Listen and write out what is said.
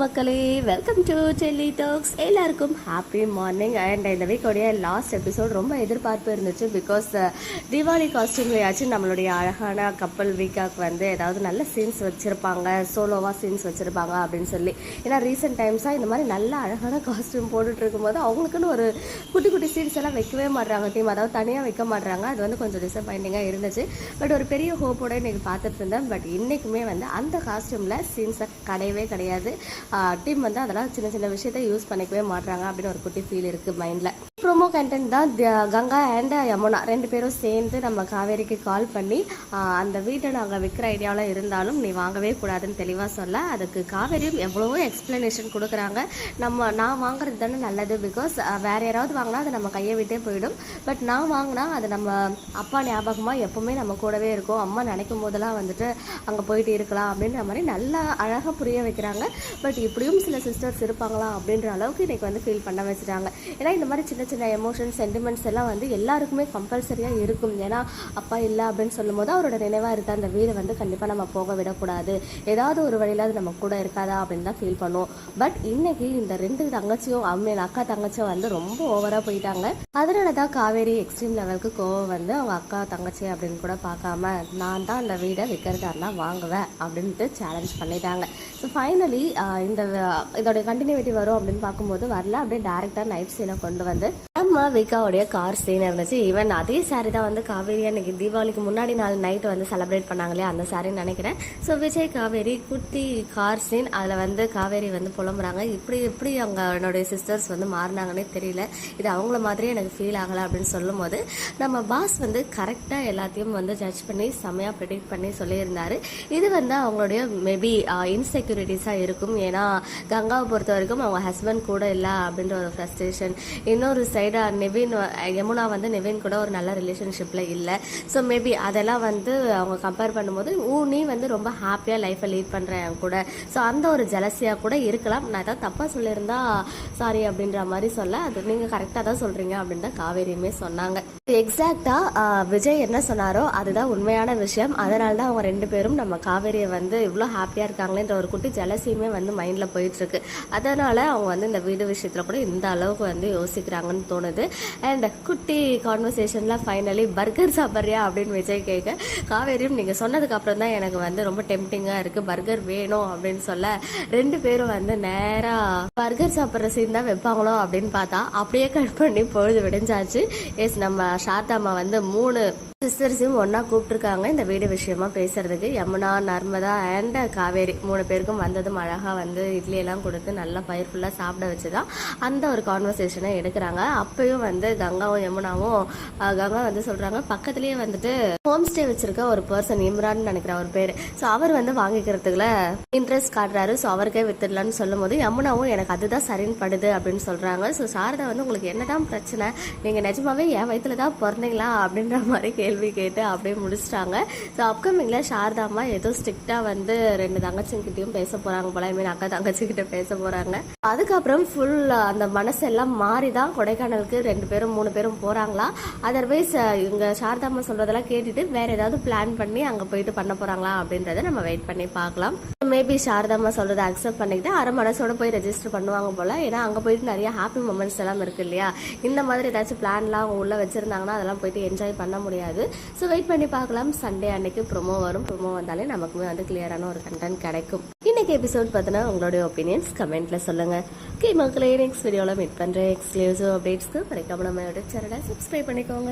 மக்களே welcome to Chelli talks எல்லாருக்கும் happy morning and இந்த வீக்கோடைய லாஸ்ட் எபிசோட் ரொம்ப எதிர்பார்ப்பு இருந்துச்சு பிகாஸ் தீபாவளி காஸ்டியூம்லையாச்சும் நம்மளுடைய அழகான கப்பல் வீக்காக்கு வந்து ஏதாவது நல்ல சீன்ஸ் வச்சுருப்பாங்க சோலோவாக சீன்ஸ் வச்சுருப்பாங்க அப்படின்னு சொல்லி. ஏன்னா ரீசெண்ட் டைம்ஸாக இந்த மாதிரி நல்ல அழகான காஸ்டியூம் போட்டுட்டு இருக்கும்போது அவங்களுக்குன்னு ஒரு குட்டி குட்டி சீன்ஸ் எல்லாம் வைக்கவே மாட்றாங்க டீம் அதாவது தனியாக வைக்க மாட்றாங்க. அது வந்து கொஞ்சம் டிசப்பாயிண்டிங்காக இருந்துச்சு. பட் ஒரு பெரிய ஹோப்போட இன்றைக்கி பார்த்துட்டு இருந்தேன். பட் இன்றைக்குமே வந்து அந்த காஸ்டியூமில் சீன்ஸை கிடையவே கிடையாது. டீம் வந்து அதெல்லாம் சின்ன சின்ன விஷயத்த யூஸ் பண்ணிக்கவே மாட்றாங்க அப்படின்னு ஒரு குட்டி ஃபீல் இருக்குது மைண்டில் ப்ரோமோ கண்டென்ட் தான் கங்கா அண்ட் யமுனா ரெண்டு பேரும் சேர்ந்து நம்ம காவேரிக்கு கால் பண்ணி அந்த வீட்டை நாங்கள் விற்கிற ஐடியாவில் இருந்தாலும் நீ வாங்கவே கூடாதுன்னு தெளிவாக சொல்ல அதுக்கு காவேரியும் எவ்வளவோ எக்ஸ்ப்ளனேஷன் கொடுக்குறாங்க. நம்ம நான் வாங்குறது தானே நல்லது பிகாஸ் வேறு யாராவது வாங்கினா அது நம்ம கையை விட்டே போயிடும். பட் நான் வாங்கினா அது நம்ம அப்பா ஞாபகமாக எப்போவுமே நம்ம கூடவே இருக்கும். அம்மா நினைக்கும் போதெல்லாம் வந்துட்டு அங்கே போயிட்டு இருக்கலாம் அப்படின்ற மாதிரி நல்லா அழகாக புரிய வைக்கிறாங்க. பட் இப்படியும் சில சிஸ்டர்ஸ் இருப்பாங்களா அப்படின்ற அளவுக்கு இன்றைக்கி வந்து ஃபீல் பண்ண வச்சுட்டாங்க. ஏன்னா இந்த மாதிரி சின்ன சின்ன எமோஷன்ஸ் சென்டிமெண்ட்ஸ் எல்லாம் வந்து எல்லாருக்குமே கம்பல்சரியாக இருக்கும். ஏன்னா அப்பா இல்லை அப்படின்னு சொல்லும்போது அவரோட நினைவாக இருக்க அந்த வீடு வந்து கண்டிப்பாக நம்ம போக விடக்கூடாது. ஏதாவது ஒரு வழியில் அது நம்ம கூட இருக்காதா அப்படின்னு தான் ஃபீல் பண்ணுவோம். பட் இன்னைக்கு இந்த ரெண்டு தங்கச்சியும் அம்மன் அக்கா தங்கச்சியும் வந்து ரொம்ப ஓவராக போயிட்டாங்க. அதனால தான் காவேரி எக்ஸ்ட்ரீம் லெவலுக்கு கோவம் வந்து அவங்க அக்கா தங்கச்சி அப்படின்னு கூட பார்க்காம நான் தான் அந்த வீடை விற்கிறதா இருந்தால் வாங்குவேன் அப்படின்ட்டு சேலஞ்ச் பண்ணிட்டாங்க. ஸோ ஃபைனலி இந்த இதோடைய கண்டினியூட்டி வரும் அப்படின்னு பார்க்கும்போது வரல. அப்படியே டேரெக்டாக நைட் சீனை கொண்டு வந்து நம்ம விகாவுடைய கார் சீன் இருந்துச்சு. ஈவன் அதே சாரி தான் வந்து காவேரி அன்னைக்கு தீபாவளிக்கு முன்னாடி நாள் நைட் வந்து செலிப்ரேட் பண்ணாங்களே அந்த சாரின்னு நினைக்கிறேன். ஸோ விஜய் காவேரி குட்டி கார் சீன் அதில் வந்து காவேரி வந்து புலம்புறாங்க. இப்படி எப்படி அவங்க என்னுடைய சிஸ்டர்ஸ் வந்து மாறினாங்கன்னே தெரியல. இது அவங்கள மாதிரியே எனக்கு ஃபீல் ஆகலை அப்படின்னு சொல்லும் போது நம்ம பாஸ் வந்து கரெக்டாக எல்லாத்தையும் வந்து ஜட்ஜ் பண்ணி செம்மையாக ப்ரிடிக்ட் பண்ணி சொல்லியிருந்தார். இது வந்து அவங்களுடைய மேபி இன்செக்யூரிட்டிஸாக இருக்கும். ஏன்னா கங்காவை பொறுத்த வரைக்கும் அவங்க ஹஸ்பண்ட் கூட இல்லை அப்படின்ற ஒரு ஃப்ரஸ்ட்ரேஷன் இன்னொரு சைடு நிவின் யமுனா வந்து நிவின் கூட ஒரு நல்ல ரிலேஷன்ஷிப்பில் இல்லை. ஸோ மேபி அதெல்லாம் வந்து அவங்க கம்பேர் பண்ணும்போது ஊ நீ வந்து ரொம்ப ஹாப்பியாக லைஃப்பை லீட் பண்ணுறேன் கூட. ஸோ அந்த ஒரு ஜலசியாக கூட இருக்கலாம். நான் ஏதாவது தப்பாக சொல்லியிருந்தா சாரி அப்படின்ற மாதிரி சொல்ல அது நீங்கள் கரெக்டாக தான் சொல்கிறீங்க அப்படின்னு தான் காவேரியுமே சொன்னாங்க. எக்ஸாக்டாக விஜய் என்ன சொன்னாரோ அதுதான் உண்மையான விஷயம். அதனால தான் அவங்க ரெண்டு பேரும் நம்ம காவேரியை வந்து இவ்வளோ ஹாப்பியாக இருக்காங்களேன்ற ஒரு குட்டி ஜலசியுமே வந்து மைண்டில் போயிட்டுருக்கு அதனால் அவங்க வந்து இந்த வீடு விஷயத்தில் கூட இந்த அளவுக்கு வந்து யோசிக்கிறாங்கன்னு தோணுது. அண்ட் குட்டி கான்வர்சேஷனில் ஃபைனலி பர்கர் சாப்பிட்றியா அப்படின்னு விஜய் கேட்க காவேரியும் நீங்கள் சொன்னதுக்கப்புறம் தான் எனக்கு வந்து ரொம்ப டெம்டிங்காக இருக்குது பர்கர் வேணும் அப்படின்னு சொல்ல ரெண்டு பேரும் வந்து நேராக பர்கர் சாப்பிட்ற சீன் தான் வைப்பாங்களோ அப்படின்னு பார்த்தா அப்படியே கட் பண்ணி பொழுது விடிஞ்சாச்சு. எஸ் நம்ம சாத்தாம்மா வந்து மூணு சிஸ்டர்ஸையும் ஒன்றா கூப்பிட்டுருக்காங்க. இந்த வீடு விஷயமா பேசுறதுக்கு யமுனா நர்மதா அண்ட் காவேரி மூணு பேருக்கும் வந்ததும் அழகாக வந்து இட்லியெல்லாம் கொடுத்து நல்லா பயிர் ஃபுல்லாக சாப்பிட வச்சு தான் அந்த ஒரு கான்வர்சேஷனை எடுக்கிறாங்க. அப்பயும் வந்து கங்காவும் யமுனாவும் கங்கா வந்து சொல்கிறாங்க பக்கத்துலேயே வந்துட்டு ஹோம் ஸ்டே வச்சுருக்க ஒரு பர்சன் இம்ரான் நினைக்கிற ஒரு பேர். ஸோ அவர் வந்து வாங்கிக்கிறதுக்குல இன்ட்ரெஸ்ட் காட்டுறாரு. ஸோ அவருக்கே வித்துடலான்னு சொல்லும் போது யமுனாவும் எனக்கு அதுதான் சரின்னு படுது அப்படின்னு சொல்கிறாங்க ஸோ சாரதா வந்து உங்களுக்கு என்னதான் பிரச்சனை? நீங்கள் நிஜமாவே என் வயிற்றுல தான் பிறந்தீங்களா? அப்படின்ற மாதிரி கேள்வி கேட்டு அப்படியே முடிச்சிட்டாங்க. ஸோ அப்கமிங்கில் சாரதாம்மா ஏதோ ஸ்ட்ரிக்டாக வந்து ரெண்டு தங்கச்சிங்கிட்டையும் பேச போகிறாங்க போல. ஐ மீன் அக்கா தங்கச்சிக்கிட்ட பேச போகிறாங்க அதுக்கப்புறம் ஃபுல் அந்த மனசெல்லாம் மாறி தான் கொடைக்கானலுக்கு ரெண்டு பேரும் மூணு பேரும் போகிறாங்களா அதர்வைஸ் இங்கே சாரதாம்மா சொல்கிறதெல்லாம் கேட்டுட்டு வேறு ஏதாவது பிளான் பண்ணி அங்கே போயிட்டு பண்ண போகிறாங்களா அப்படின்றத நம்ம வெயிட் பண்ணி பார்க்கலாம். மேபி சாரதாம்மா சொல்கிறத அக்செப்ட் பண்ணிக்கிட்டு அரை மனசோட போய் ரெஜிஸ்டர் பண்ணுவாங்க போல். ஏன்னா அங்கே போயிட்டு நிறைய ஹாப்பி மூமெண்ட்ஸ் எல்லாம் இருக்கு இல்லையா? இந்த மாதிரி ஏதாச்சும் பிளான்லாம் அவங்க உள்ளே வச்சுருந்தாங்கன்னா அதெல்லாம் போயிட்டு என்ஜாய் பண்ண முடியாது. ஸோ வெயிட் பண்ணி பார்க்கலாம். சண்டே அன்னைக்கு ப்ரோமோ வரும். ப்ரோமோ வந்தாலே நமக்குமே வந்து கிளியரான ஒரு கண்டென்ட் கிடைக்கும். இன்னைக்கு எபிசோட் பார்த்தீங்கன்னா உங்களுடைய ஒப்பீனியன்ஸ் கமெண்ட்ல சொல்லுங்க. ஓகே மக்களே நெக்ஸ்ட் வீடியோவில் மீட் பண்ணுறேன் எக்ஸ்க்ளூசிவ் அப்டேட்ஸ்க்கு மறைக்காம நம்ம சேனலை சப்ஸ்கிரைப் பண்ணிக்கோங்க.